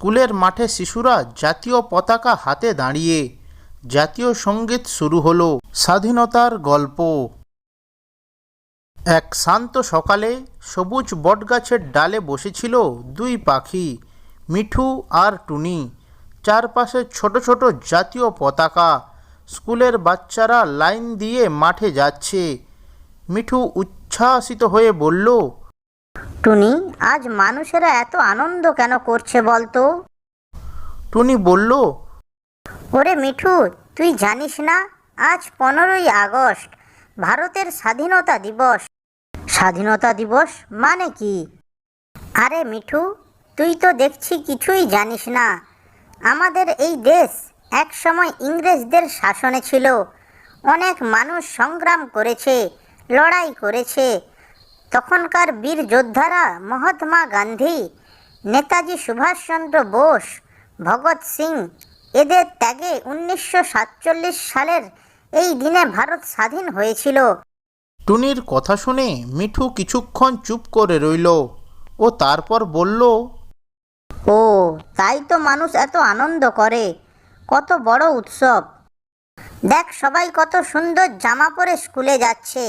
স্কুলের মাঠে শিশুরা জাতীয় পতাকা হাতে দাঁড়িয়ে জাতীয় সংগীত শুরু হলো। স্বাধীনতার গল্প। এক শান্ত সকালে সবুজ বটগাছের ডালে বসেছিল দুই পাখি, মিঠু আর টুনি। চারপাশে ছোট ছোট জাতীয় পতাকা। স্কুলের বাচ্চারা লাইন দিয়ে মাঠে যাচ্ছে। মিঠু উচ্ছ্বাসিত হয়ে বলল টুনি আজ মানুষেরা এত আনন্দ কেন করছে বলতো? টুনি বলল ওরে মিঠু তুই জানিস না আজ পনেরোই আগস্ট ভারতের স্বাধীনতা দিবস। স্বাধীনতা দিবস মানে কি? আরে মিঠু তুই তো দেখছি কিছুই জানিস না। আমাদের এই দেশ এক সময় ইংরেজদের শাসনে ছিল। অনেক মানুষ সংগ্রাম করেছে লড়াই করেছে তখনকার বীর যোদ্ধারা মহাত্মা গান্ধী নেতাজি সুভাষচন্দ্র বোস ভগৎ সিং এদের ত্যাগে উনিশশো সাতচল্লিশ সালের এই দিনে ভারত স্বাধীন হয়েছিল। টুনির কথা শুনে মিঠু কিছুক্ষণ চুপ করে রইল ও তারপর বলল ও তাই তো মানুষ এত আনন্দ করে কত বড় উৎসব। দেখ সবাই কত সুন্দর জামা পরে স্কুলে যাচ্ছে।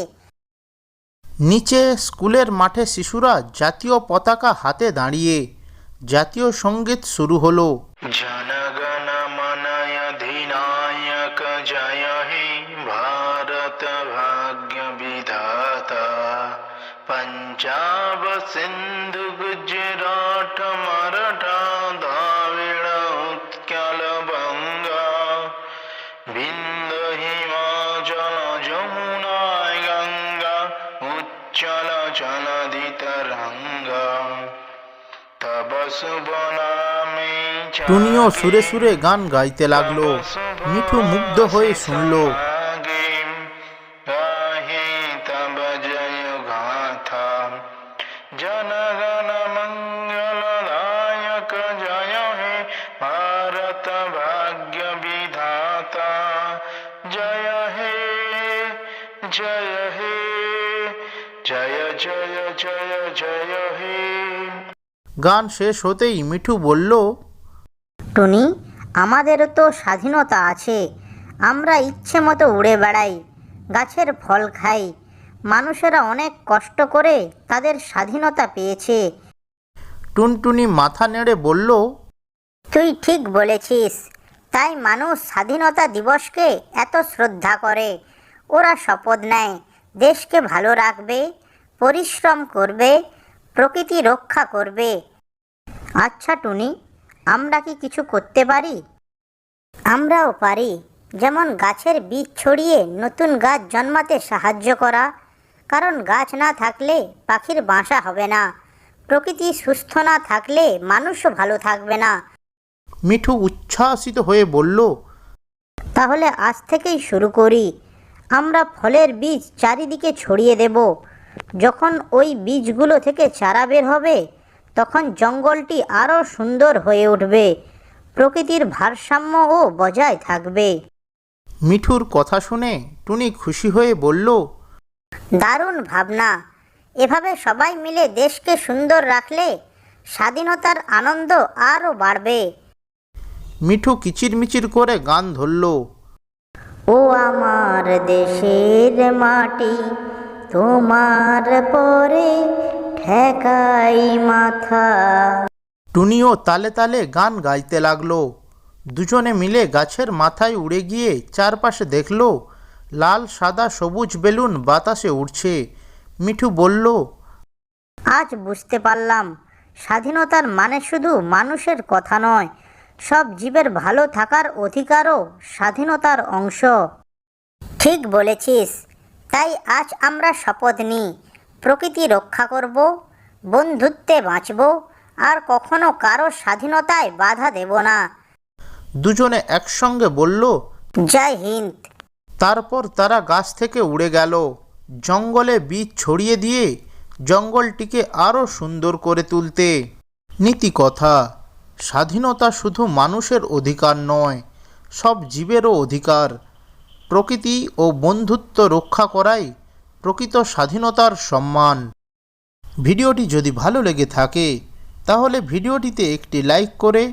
নিচে স্কুলের মাঠে শিশুরা জাতীয় পতাকা হাতে দাঁড়িয়ে জাতীয় সংগীত শুরু হলো। জনগণ ভারত পঞ্জাব সিন্ধু উচ্চল চলদি তরঙ্গা তব শুভ নামে টুনিও সুরে সুরে গান গাইতে লাগল। মিঠু মুগ্ধ হয়ে শুনল। আগে গাহে তব জয় জয় জয় জয় জয় হে। গান শেষ হতেই মিঠু বলল টুনি আমাদেরও তো স্বাধীনতা আছে। আমরা ইচ্ছে মতো উড়ে বেড়াই গাছের ফল খাই। মানুষেরা অনেক কষ্ট করে তাদের স্বাধীনতা পেয়েছে। টুনটুনি মাথা নেড়ে বলল তুই ঠিক বলেছিস তাই মানুষ স্বাধীনতা দিবসকে এত শ্রদ্ধা করে ওরা শপথ নেয়। দেশকে ভালো রাখবে পরিশ্রম করবে প্রকৃতি রক্ষা করবে। আচ্ছা টুনি আমরা কি কিছু করতে পারি? আমরাও পারি। যেমন গাছের বীজ ছড়িয়ে নতুন গাছ জন্মাতে সাহায্য করা। কারণ গাছ না থাকলে পাখির বাসা হবে না। প্রকৃতি সুস্থ না থাকলে মানুষও ভালো থাকবে না। মিঠু উচ্ছ্বাসিত হয়ে বলল তাহলে আজ থেকেই শুরু করি। আমরা ফলের বীজ চারিদিকে ছড়িয়ে দেব। যখন ওই বীজগুলো থেকে চারা বের হবে তখন জঙ্গলটি আরও সুন্দর হয়ে উঠবে। প্রকৃতির ভারসাম্যও বজায় থাকবে। মিঠুর কথা শুনে টুনি খুশি হয়ে বলল দারুণ ভাবনা। এভাবে সবাই মিলে দেশকে সুন্দর রাখলে স্বাধীনতার আনন্দ আরও বাড়বে। মিঠু কিচিরমিচির করে গান ধরল। ও আমার দেশের মাটি তোমার পরে ঠেকাই মাথা। টুনিও তালে তালে গান গাইতে লাগল। দুজনে মিলে গাছের মাথায় উড়ে গিয়ে চারপাশে দেখল লাল সাদা সবুজ বেলুন বাতাসে উড়ছে। মিঠু বলল আজ বুঝতে পারলাম স্বাধীনতার মানে শুধু মানুষের কথা নয় সব জীবের ভালো থাকার অধিকারও স্বাধীনতার অংশ। ঠিক বলেছিস। তাই আজ আমরা শপথ নিই। প্রকৃতি রক্ষা করব বন্ধুত্বে বাঁচব আর কখনো কারও স্বাধীনতায় বাধা দেব না। দুজনে একসঙ্গে বলল জয় হিন্দ। তারপর তারা গাছ থেকে উড়ে গেল। জঙ্গলে বীজ ছড়িয়ে দিয়ে জঙ্গলটিকে আরও সুন্দর করে তুলতে নীতি কথা স্বাধীনতা শুধু মানুষের অধিকার নয়, সব জীবেরও অধিকার। প্রকৃতি ও বন্ধুত্ব রক্ষা করাই প্রকৃত স্বাধীনতার সম্মান। ভিডিওটি যদি ভালো লেগে থাকে, তাহলে ভিডিওটিতে একটি লাইক করে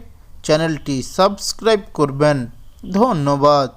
চ্যানেলটি সাবস্ক্রাইব করবেন। ধন্যবাদ।